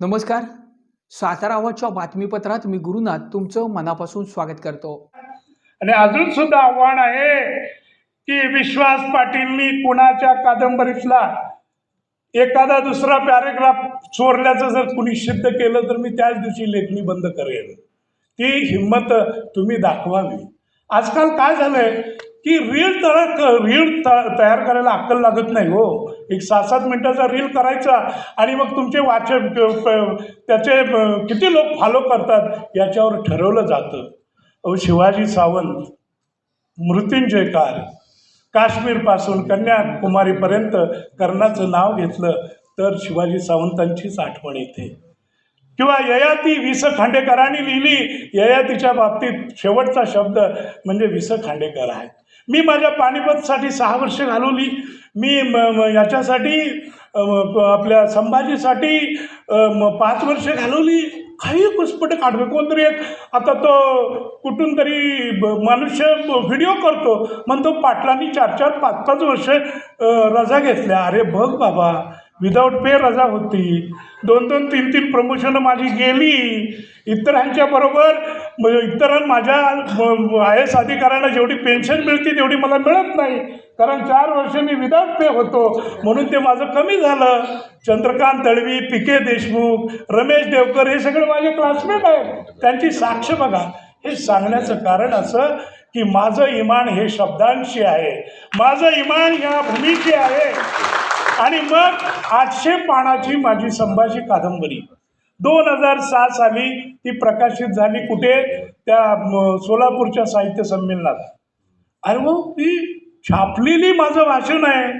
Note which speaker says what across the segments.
Speaker 1: नमस्कार. सातारावाच्या बातमीपत्रात मी गुरुनाथ तुमचं मनापासून स्वागत करतो.
Speaker 2: आणि अजून सुद्धा आव्हान आहे की विश्वास पाटीलनी कुणाच्या कादंबरीतला एखादा दुसरा पॅरेग्राफ चोरल्याचं जर कुणी सिद्ध केलं तर मी त्याच दिवशी लेखणी बंद करेन. ती हिंमत तुम्ही दाखवावी. आजकाल काय झालंय? की रील तर रील तयार करायला अक्कल लागत नाही हो. एक सात सात मिनिटाचा रील करायचा आणि मग तुमचे वाचक त्याचे किती लोक फॉलो करतात याच्यावर ठरवलं जातं. अहो शिवाजी सावंत मृत्युंजयकार काश्मीरपासून कन्याकुमारीपर्यंत कर्णाचं नाव घेतलं तर शिवाजी सावंतांचीच आठवण येते. किंवा ययाती विस खांडेकरांनी लिहिली ययातीच्या बाबतीत शेवटचा शब्द म्हणजे विस खांडेकर आहे मी माझ्या पानिपतसाठी सहा वर्ष घालवली. मी म- म- याच्यासाठी आपल्या संभाजीसाठी पाच वर्ष घालवली. काही पुष्पट काढवे कोणतरी एक आता तो कुठून तरी ब- मनुष्य व्हिडिओ करतो. म्हणतो पाटलांनी चार चार पाच पाच वर्ष रजा घेतल्या. अरे बघ बाबा. विदाऊट पे रजा होती. दोन दोन तीन तीन प्रमोशनं माझी गेली. इतरांच्या बरोबर म्हणजे इतरां इतर माझ्या आय एस अधिकाऱ्यांना जेवढी पेन्शन मिळते तेवढी मला मिळत नाही. कारण चार वर्ष मी विदाऊट पे होतो. म्हणून ते माझं कमी झालं. चंद्रकांत तळवी पी के देशमुख रमेश देवकर हे सगळे माझे क्लासमेट आहेत. त्यांची साक्ष बघा. हे सांगण्याचं कारण असं की माझं इमान हे शब्दांशी आहे. माझं इमान ह्या भूमीशी आहे. आणि मग आठशे पानाची माझी संभाजी कादंबरी. दोन हजार सहा साली ती प्रकाशित झाली कुठे? त्या सोलापूरच्या साहित्य संमेलनात. अरे मग ती छापलेली माझं भाषण आहे.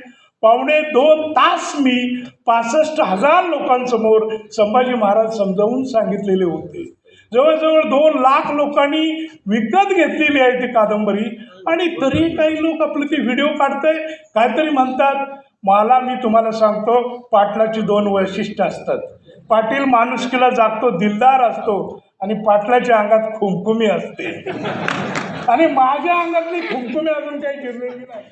Speaker 2: पावणे दोन तास मी पासष्ट हजार लोकांसमोर संभाजी महाराज समजावून सांगितलेले होते. जवळजवळ दोन लाख लोकांनी विकत घेतलेली आहे ती कादंबरी. आणि तरी काही लोक आपलं ते व्हिडिओ काढतंय काहीतरी म्हणतात मला मी तुम्हाला सांगतो पाटलाची दोन वैशिष्ट्य असतात. पाटील माणुसकीला जागतो दिलदार असतो आणि पाटलाच्या अंगात खुमखुमी असते. आणि माझ्या अंगातली खुमखुमी अजून काही गिरलेली नाही.